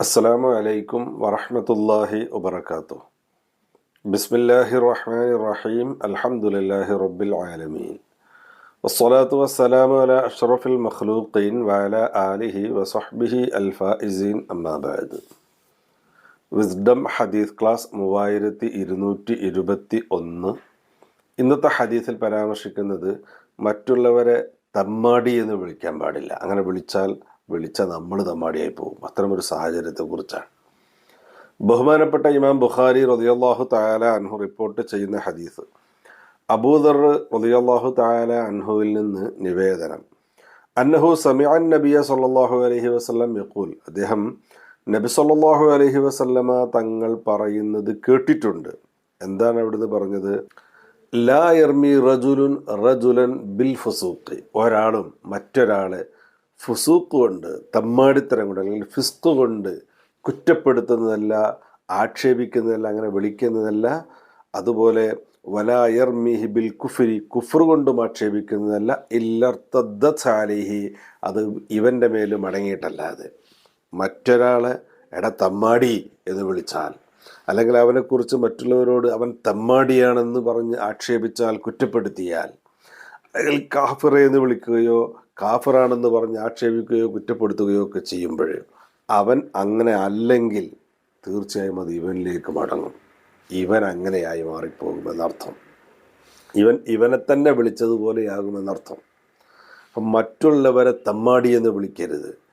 അസ്സലാമു അലൈക്കും വറഹ്മത്തുള്ളാഹി വബറകാതുഹു ബിസ്മില്ലാഹി റഹ്മാൻ റഹീം അൽഹംദുലില്ലാഹി റബ്ബിൽ ആലമീൻ വസ്സലാത്തു വസ്സലാമു അലാ അഷ്റഫിൽ മഖ്ലൂഖീൻ വഅലാ ആലിഹി വസഹ്ബിഹി അൽ അമ്മാബാദ് വിസ്ഡം ഹദീസ് ക്ലാസ് മൂവായിരത്തി ഇരുന്നൂറ്റി ഇരുപത്തി ഒന്ന്. ഇന്നത്തെ ഹദീസിൽ പരാമർശിക്കുന്നത് മറ്റുള്ളവരെ തമ്മാടി എന്ന് വിളിക്കാൻ പാടില്ല. അങ്ങനെ വിളിച്ചാൽ വിളിച്ച നമ്മൾ തമ്മാടിയായി പോകും. അത്തരമൊരു സാഹചര്യത്തെക്കുറിച്ചാണ്. ബഹുമാനപ്പെട്ട ഇമാം ബുഖാരി റതിയല്ലാഹു തായാല അൻഹു റിപ്പോർട്ട് ചെയ്യുന്ന ഹദീസ്. അബൂദർ റതിയല്ലാഹു തായാല അൻഹുവിൽ നിന്ന് നിവേദനം. അന്നഹു സമിഅൻ നബിയ സല്ലല്ലാഹു അലഹി വസ്ലം യഖൂൽ. അദ്ദേഹം നബി സല്ലല്ലാഹു അലഹി വസല്ലമ തങ്ങൾ പറയുന്നത് കേട്ടിട്ടുണ്ട്. എന്താണ് അവിടുന്ന് പറഞ്ഞത്? ലാ യർമി റജുലുൻ റജുലൻ ബിൽ ഫുസൂഖ്. ഒരാളും മറ്റൊരാളെ ഫുസൂക്ക് കൊണ്ട് തമ്മാടിത്തരം കൊണ്ട് അല്ലെങ്കിൽ ഫിസ്ക് കൊണ്ട് കുറ്റപ്പെടുത്തുന്നതല്ല ആക്ഷേപിക്കുന്നതല്ല അങ്ങനെ വിളിക്കുന്നതല്ല. അതുപോലെ വലായർമിഹി ബിൽ കുഫിരി കുഫർ കൊണ്ടും ആക്ഷേപിക്കുന്നതല്ല. ഇല്ലർത്തദ്ദാലിഹി അത് ഇവന്റെ മേലും അടങ്ങിയിട്ടല്ലാതെ. മറ്റൊരാളെ എട തമ്മാടി എന്ന് വിളിച്ചാൽ അല്ലെങ്കിൽ അവനെക്കുറിച്ച് മറ്റുള്ളവരോട് അവൻ തമ്മാടിയാണെന്ന് പറഞ്ഞ് ആക്ഷേപിച്ചാൽ കുറ്റപ്പെടുത്തിയാൽ അല്ലെങ്കിൽ കാഫിറ എന്ന് വിളിക്കുകയോ കാഫിറാണെന്ന് പറഞ്ഞ് ആക്ഷേപിക്കുകയോ കുറ്റപ്പെടുത്തുകയോ ഒക്കെ ചെയ്യുമ്പോൾ അവൻ അങ്ങനെ അല്ലെങ്കിൽ തീർച്ചയായും അത് ഇവനിലേക്ക് മടങ്ങും. ഇവൻ അങ്ങനെയായി മാറിപ്പോകും എന്നർത്ഥം. ഇവൻ ഇവനെ തന്നെ വിളിച്ചതുപോലെയാകുമെന്നർത്ഥം അപ്പം മറ്റുള്ളവരെ തമ്മാടി എന്ന് വിളിക്കരുത്.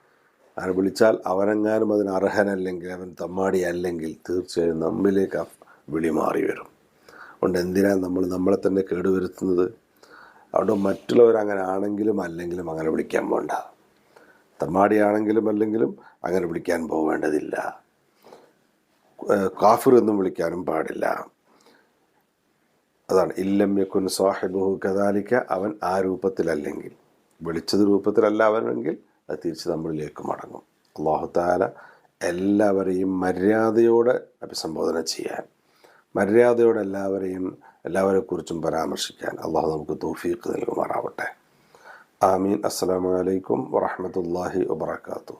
അങ്ങനെ വിളിച്ചാൽ അവനെങ്ങാനും അതിന് അർഹനല്ലെങ്കിൽ അവൻ തമ്മാടി അല്ലെങ്കിൽ തീർച്ചയായും നമ്മിലേക്ക് ആ വിളി മാറി വരും. അതുകൊണ്ട് എന്തിനാ നമ്മൾ നമ്മളെ തന്നെ കേടുവരുത്തുന്നത്? അതുകൊണ്ട് മറ്റുള്ളവരങ്ങനെ ആണെങ്കിലും അല്ലെങ്കിലും അങ്ങനെ വിളിക്കാൻ പോണ്ട. തമ്മാടിയാണെങ്കിലും അല്ലെങ്കിലും അങ്ങനെ വിളിക്കാൻ പോവേണ്ടതില്ല. കാഫിർ എന്നും വിളിക്കാനും പാടില്ല. അതാണ്. ഇല്ലം യക്കുൻ സാഹിബുഹു കദാലിക്ക അവൻ ആ രൂപത്തിലല്ലെങ്കിൽ. വിളിച്ചത് രൂപത്തിലല്ല അവനെങ്കിൽ അത് തിരിച്ച് നമ്മളിലേക്ക് മടങ്ങും. അള്ളാഹുത്താല എല്ലാവരെയും മര്യാദയോടെ അഭിസംബോധന ചെയ്യാൻ മര്യാദയോടെ എല്ലാവരെയും എല്ലാവരെക്കുറിച്ചും പരാമർശിക്കാൻ അള്ളാഹു നമുക്ക് തൗഫീഖ് നൽകുമാറാവട്ടെ. ആമീൻ. അസ്സാം വലൈക്കും വറഹമത്തല്ലാഹി വബർക്കാത്തു